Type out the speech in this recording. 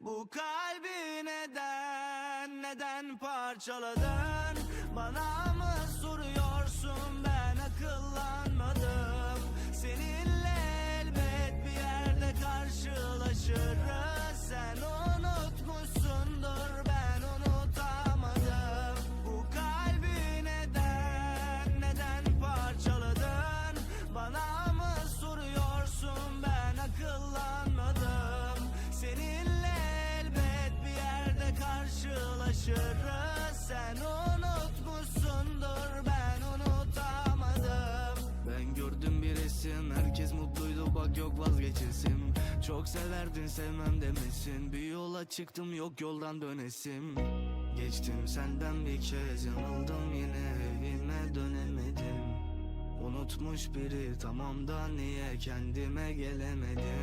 Bu kalbi neden, neden parçaladın? Bana karşılaşırız Sen unutmuşsundur ben unutamadım. Ben gördüm bir resim herkes mutluydu bak yok vazgeçesim Çok severdin sevmem demesin. Bir yola çıktım yok yoldan dönesim. Geçtim senden bir kez yanıldım yine evime dönemedim. Unutmuş biri tamam da niye kendime gelemedim